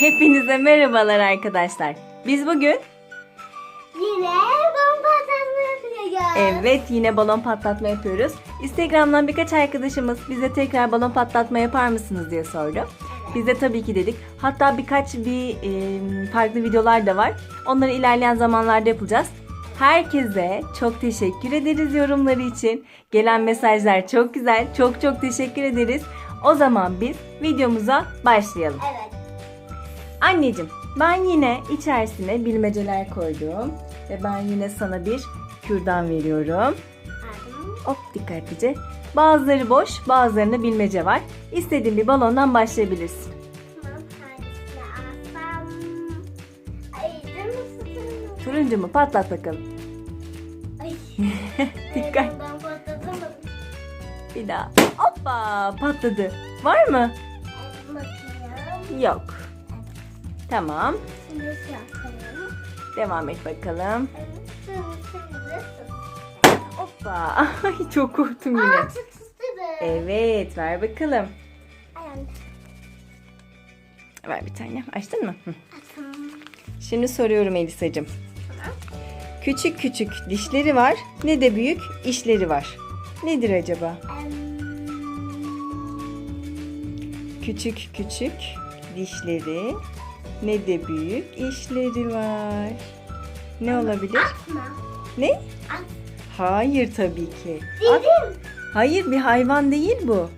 Hepinize merhabalar arkadaşlar. Biz bugün Yine bomba patlatma yapacağız. evet yine balon patlatma yapıyoruz. Instagram'dan birkaç arkadaşımız bize tekrar balon patlatma yapar mısınız diye sordu. Biz de tabii ki dedik. Hatta birkaç bir e, farklı videolar da var. Onları ilerleyen zamanlarda yapacağız. Herkese çok teşekkür ederiz yorumları için. Gelen mesajlar çok güzel. Çok çok teşekkür ederiz. O zaman biz videomuza başlayalım. Evet. Anneciğim ben yine içerisine bilmeceler koydum. Ve ben yine sana bir kürdan veriyorum. Hop dikkatlice. Bazıları boş bazılarında bilmece var. İstediğin bir balondan başlayabilirsin. Turuncu mu? Patlat bakalım. Dikkat. Bir daha. Hoppa patladı. Var mı? Yok. Tamam. Şimdi şey yapalım. Devam et bakalım. Hoppa. Ay çok korktum yine. Aa. Evet ver bakalım. Ver bir tane. Açtın mı? Tamam. Şimdi soruyorum Elisacığım. Küçük küçük dişleri var, ne de büyük işleri var. Nedir acaba? Küçük küçük dişleri, ne de büyük işleri var. Ne olabilir? Atma. Ne? At. Hayır tabii ki. At- Dedim. Hayır bir hayvan değil bu.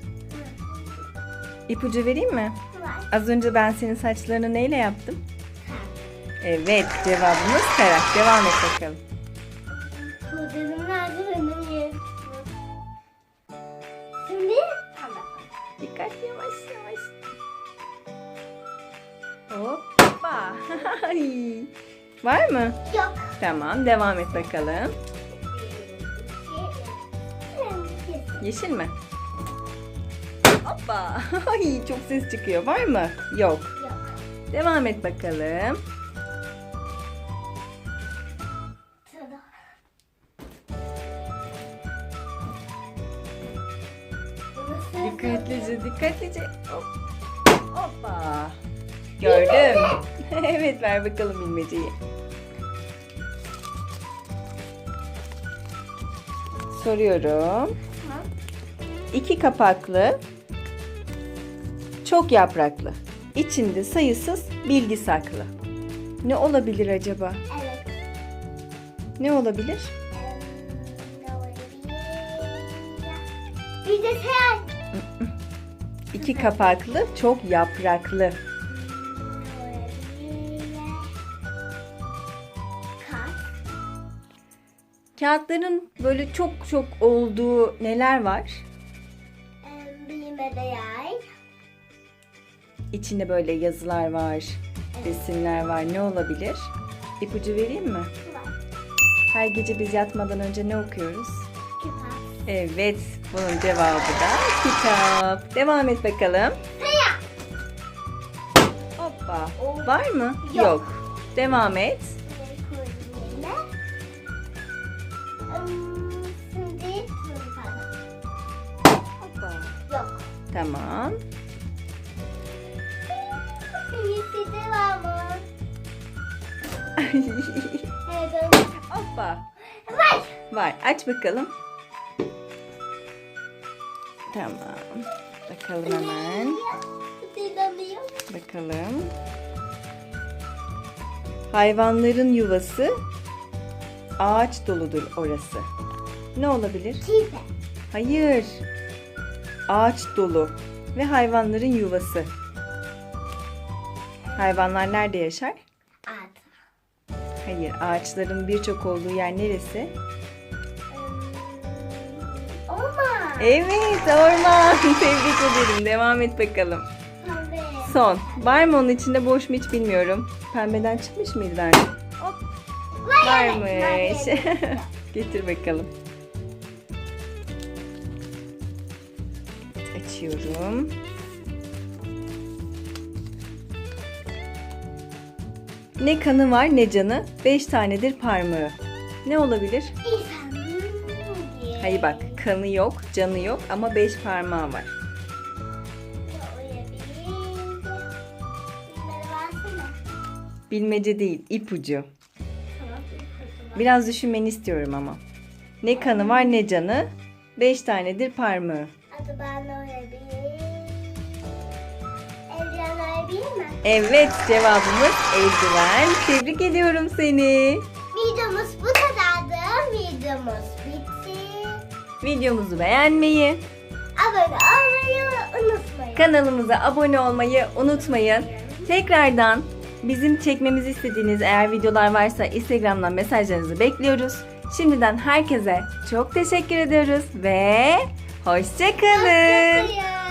İpucu vereyim mi? Var. Az önce ben senin saçlarını neyle yaptım? Evet cevabımız karak. Devam et bakalım. Nerede benim yerim? Şimdi. Dikkat yavaş yavaş. Hoppa. Var mı? Yok. Tamam devam et bakalım. Yeşil mi? Hoppa. Ay çok ses çıkıyor. Var mı? Yok. Yok. Devam et bakalım. Dikkatlice dikkatlice. Hop. Hoppa. Gördüm. evet ver bakalım bilmeceyi. Soruyorum. İki kapaklı, çok yapraklı. İçinde sayısız bilgi saklı. Ne olabilir acaba? Evet. Ne olabilir? Eee, ne olabilir? Bir de sen. İki kapaklı, çok yapraklı. Kağıtların böyle çok çok olduğu neler var? Eee, Bilime değer. İçinde böyle yazılar var, resimler var. Ne olabilir? İpucu vereyim mi? Her gece biz yatmadan önce ne okuyoruz? Kitap. Evet, bunun cevabı da kitap. Devam et bakalım. Hoppa. Var mı? Yok. Devam et. Tamam. Yeşilde var mı? Hoppa. Var. Var. Aç bakalım. Tamam. Bakalım hemen. Bakalım. Hayvanların yuvası. Ağaç doludur orası. Ne olabilir? Kipe. Hayır. Ağaç dolu ve hayvanların yuvası. Hayvanlar nerede yaşar? At. Hayır, ağaçların birçok olduğu yer neresi? Olma. Evet, orman. Tebrik ederim. Devam et bakalım. Pembe. Son. Var mı onun içinde boş mu hiç bilmiyorum. Pembeden çıkmış mıydı önce? Hop. Varmış. Getir bakalım. Açıyorum. Ne kanı var ne canı, beş tanedir parmağı. Ne olabilir? Hayır bak, kanı yok, canı yok ama beş parmağı var. Bilmece değil, ipucu. Biraz düşünmeni istiyorum ama. Ne kanı var ne canı. Beş tanedir parmağı. Hadi ben oynayabilirim. Eldiven oynayabilir mi? Evet cevabımız eldiven. Tebrik ediyorum seni. Videomuz bu kadardı. Videomuz bitti. Videomuzu beğenmeyi, Abone olmayı unutmayın. kanalımıza abone olmayı unutmayın. Tekrardan bizim çekmemizi istediğiniz eğer videolar varsa Instagram'dan mesajlarınızı bekliyoruz. Şimdiden herkese çok teşekkür ediyoruz ve hoşçakalın. Hoşçakalın.